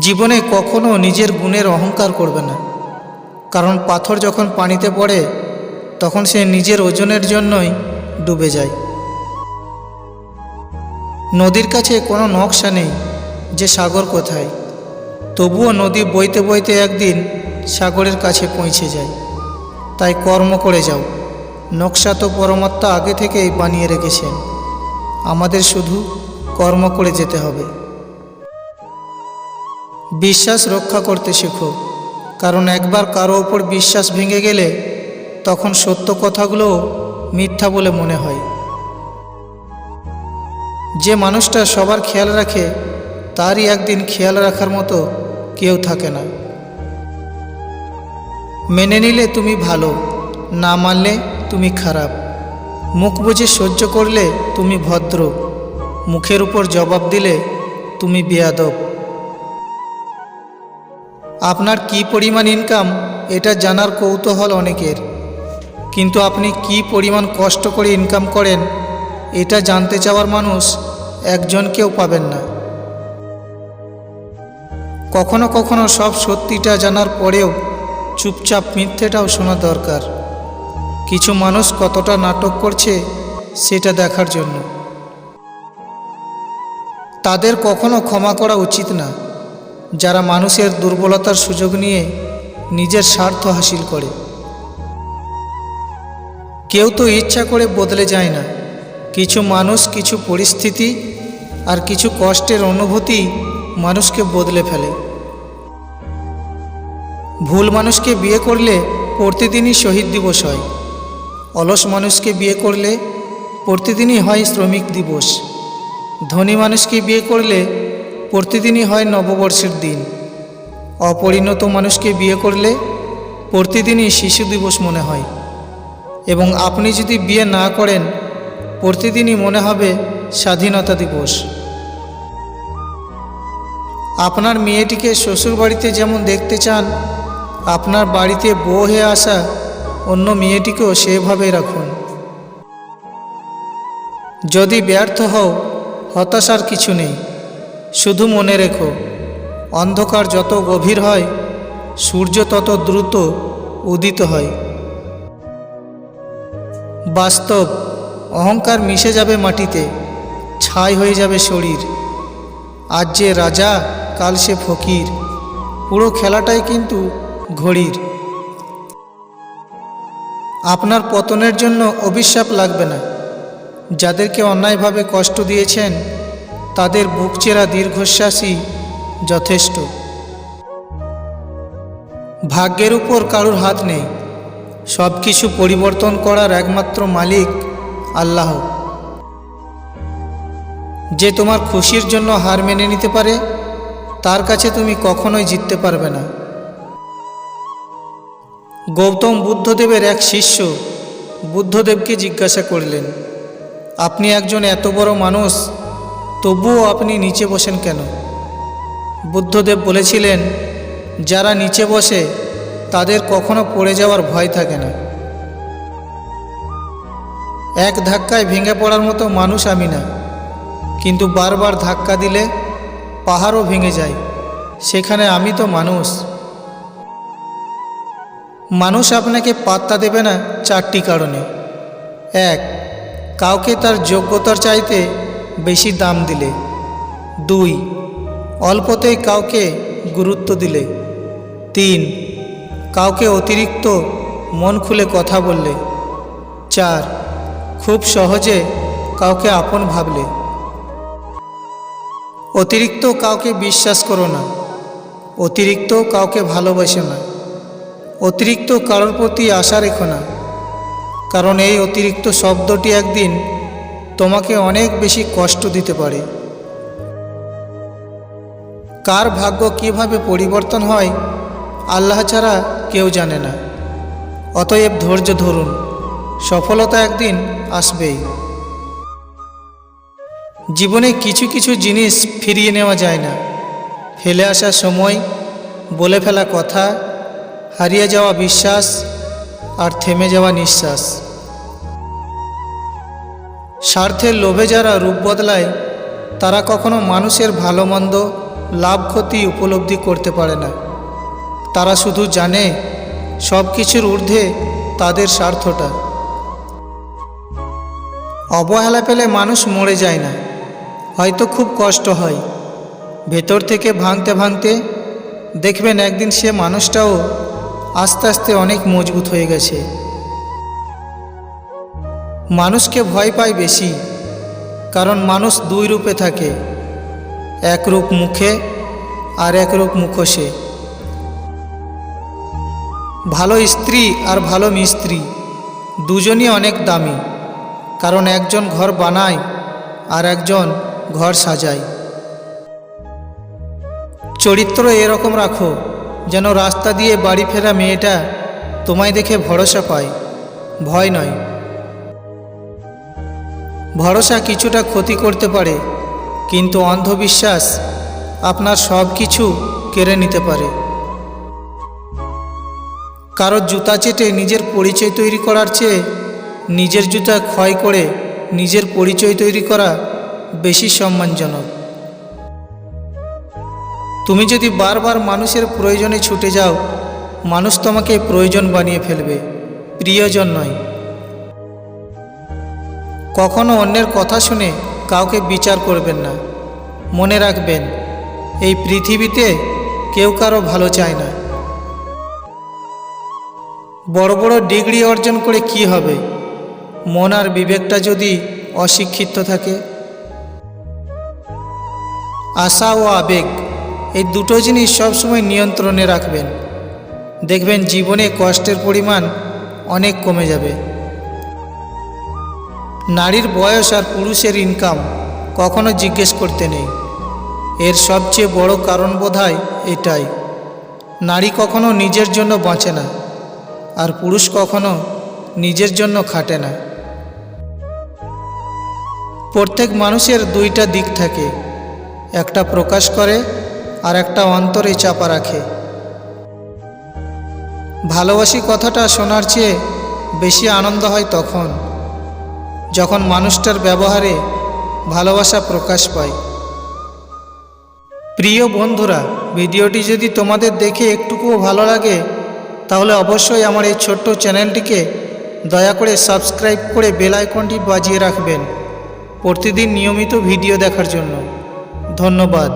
জীবনে কখনো নিজের গুণের অহংকার করবে না। কারণ পাথর যখন পানিতে পড়ে, তখন সে নিজের ওজনের জন্যই ডুবে যায়। নদীর কাছে কোনো নকশা নেই যে সাগর কোথায়। তবুও নদী বইতে বইতে একদিন সাগরের কাছে পৌঁছে যায়। তাই কর্ম করে যাও। নকশা তো পরমাত্মা আগে থেকেই বানিয়ে রেখেছেন। আমাদের শুধু কর্ম করে যেতে হবে। বিশ্বাস রক্ষা করতে শেখো। কারণ একবার কারও ওপর বিশ্বাস ভেঙে গেলে তখন সত্য কথাগুলোও মিথ্যা বলে মনে হয়। যে মানুষটা সবার খেয়াল রাখে, তারই একদিন খেয়াল রাখার মতো কেউ থাকে না। মেনে নিলে তুমি ভালো, না মানলে তুমি খারাপ। মুখ বুঝে সহ্য করলে তুমি ভদ্র, মুখের উপর জবাব দিলে তুমি বেয়াদব। আপনার কি পরিমাণ ইনকাম এটা জানার কৌতূহল অনেকের। কিন্তু আপনি কি পরিমাণ কষ্ট করে ইনকাম করেন, এটা জানতে চাওয়ার মানুষ একজনকেও পাবেন না। কখনো কখনো সব সত্যিটা জানার পরেও চুপচাপ মিথ্যেটাও শোনা দরকার। কিছু মানুষ কতটা নাটক করছে, সেটা দেখার জন্য। তাদের কখনো ক্ষমা করা উচিত না। যারা মানুষের দুর্বলতার সুযোগ নিয়ে নিজের স্বার্থ হাসিল করে। কেউ তো ইচ্ছা করে বদলে যায় না। কিছু মানুষ কিছু পরিস্থিতি আর কিছু কষ্টের অনুভূতি মানুষকে বদলে ফেলে। ভুল মানুষকে বিয়ে করলে প্রতিদিনই শহীদ দিবস হয়। অলস মানুষকে বিয়ে করলে প্রতিদিনই হয় শ্রমিক দিবস। ধনী মানুষকে বিয়ে করলে প্রতিদিনই হয় নববর্ষের দিন। অপরিণত মানুষকে বিয়ে করলে প্রতিদিনই শিশু দিবস মনে হয়। এবং আপনি যদি বিয়ে না করেন, প্রতিদিনই মনে হবে স্বাধীনতা দিবস। আপনার মেয়েটিকে শ্বশুরবাড়িতে যেমন দেখতে চান, আপনার বাড়িতে বউ হয়ে আসা অন্য মেয়েটিকেও সেভাবে রাখুন। যদি ব্যর্থ হও, হতাশার কিছু নেই। শুধু মনে রেখো, অন্ধকার যত গভীর হয়, সূর্য তত দ্রুত উদিত হয়। বাস্তব, অহংকার মিশে যাবে মাটিতে, ছাই হয়ে যাবে শরীর। আজ যে রাজা, কাল সে ফকির, পুরো খেলাটাই কিন্তু ঘড়ির। আপনার পতনের জন্য অভিশাপ লাগবে না। যাদেরকে অন্যায়ভাবে কষ্ট দিয়েছেন তাদের বুক চেরা দীর্ঘশ্বাসই যথেষ্ট। ভাগ্যের উপর কারুর হাত নেই। সব কিছু পরিবর্তন করার একমাত্র মালিক আল্লাহ। যে তোমার খুশির জন্য হার মেনে নিতে পারে, তার কাছে তুমি কখনোই জিততে পারবে না। গৌতম বুদ্ধদেবের এক শিষ্য বুদ্ধদেবকে জিজ্ঞাসা করলেন, আপনি একজন এত বড় মানুষ তবুও আপনি নিচে বসেন কেন? বুদ্ধদেব বলেছিলেন, যারা নিচে বসে, তাদের কখনো পড়ে যাওয়ার ভয় থাকে না। এক ধাক্কায় ভেঙে পড়ার মতো মানুষ আমি না। কিন্তু বারবার ধাক্কা দিলে পাহাড়ও ভেঙে যায়। সেখানে আমি তো মানুষ। মানুষ আপনাকে পাত্তা দেবে না চারটি কারণে। এক, কাউকে তার যোগ্যতার চাইতে বেশি দাম দিলে। দুই, অল্পতেই কাউকে গুরুত্ব দিলে। তিন, কাউকে অতিরিক্ত মন খুলে কথা বললে। চার, খুব সহজে কাউকে আপন ভাবলে। অতিরিক্ত কাউকে বিশ্বাস করো না। অতিরিক্ত কাউকে ভালোবাসো না। অতিরিক্ত কারোর প্রতি আশা রেখো না। কারণ এই অতিরিক্ত শব্দটি একদিন তোমাকে অনেক বেশি কষ্ট দিতে পারে। কার ভাগ্য কীভাবে পরিবর্তন হয়, আল্লাহ ছাড়া কেউ জানে না। অতএব ধৈর্য ধরুন, সফলতা একদিন আসবেই। জীবনে কিছু কিছু জিনিস ফিরিয়ে নেওয়া যায় না। ফেলে আসা সময়, বলে ফেলা কথা, হারিয়ে যাওয়া বিশ্বাস, আর থেমে যাওয়া নিঃশ্বাস। স্বার্থের লোভে যারা রূপ বদলায়, তারা কখনো মানুষের ভালো মন্দ, লাভ ক্ষতি উপলব্ধি করতে পারে না। তারা শুধু জানে সব কিছুর ঊর্ধ্বে তাদের স্বার্থটা। অবহেলা পেলে মানুষ মরে যায় না। হয়তো খুব কষ্ট হয়। ভেতর থেকে ভাঙতে ভাঙতে দেখবেন একদিন সে মানুষটাও আস্তে আস্তে অনেক মজবুত হয়ে গেছে। মানুষকে ভয় পায় বেশি, কারণ মানুষ দুই রূপে থাকে, এক রূপ মুখে আর এক রূপ মুখোশে। ভালো স্ত্রী আর ভালো মিস্ত্রি, দুজনই অনেক দামি, কারণ একজন ঘর বানায় আর একজন ঘর সাজায়। চরিত্র এরকম রাখো, যেন রাস্তা দিয়ে বাড়ি ফেরা মেয়েটা তোমায় দেখে ভরসা পায়, ভয় নয়। ভরসা কিছুটা ক্ষতি করতে পারে, কিন্তু অন্ধবিশ্বাস আপনার সব কিছু কেড়ে নিতে পারে। কারও জুতা চেটে নিজের পরিচয় তৈরি করার চেয়ে নিজের জুতা ক্ষয় করে নিজের পরিচয় তৈরি করা বেশি সম্মানজনক। তুমি যদি বারবার মানুষের প্রয়োজনে ছুটে যাও, মানুষ তোমাকে প্রয়োজন বানিয়ে ফেলবে, প্রিয়জন নয়। কখনো অন্যের কথা শুনে কাউকে বিচার করবেন না। মনে রাখবেন, এই পৃথিবীতে কেউ কারও ভালো চায় না। বড় বড় ডিগ্রি অর্জন করে কি হবে? মন আর বিবেকটা যদি অশিক্ষিত থাকে? আশা ও আবেগ, এই দুটো জিনিস সবসময় নিয়ন্ত্রণে রাখবেন। দেখবেন জীবনে কষ্টের পরিমাণ অনেক কমে যাবে। নারীর বয়স আর পুরুষের ইনকাম কখনো জিজ্ঞেস করতে নেই। এর সবচেয়ে বড় কারণ বোধহয় এটাই। নারী কখনো নিজের জন্য বাঁচে না, আর পুরুষ কখনো নিজের জন্য খাটে না। প্রত্যেক মানুষের দুইটা দিক থাকে, একটা প্রকাশ করে আর একটা অন্তরে চাপা রাখে। ভালোবাসি কথাটা শোনার চেয়ে বেশি আনন্দ হয় তখন। যখন মানুষটার ব্যবহারে ভালোবাসা প্রকাশ পায়। প্রিয় বন্ধুরা, ভিডিওটি যদি তোমাদের দেখে একটুকুও ভালো লাগে, তাহলে অবশ্যই আমার এই ছোট্ট চ্যানেলটিকে দয়া করে সাবস্ক্রাইব করে বেল আইকনটি বাজিয়ে রাখবেন প্রতিদিন নিয়মিত ভিডিও দেখার জন্য। ধন্যবাদ।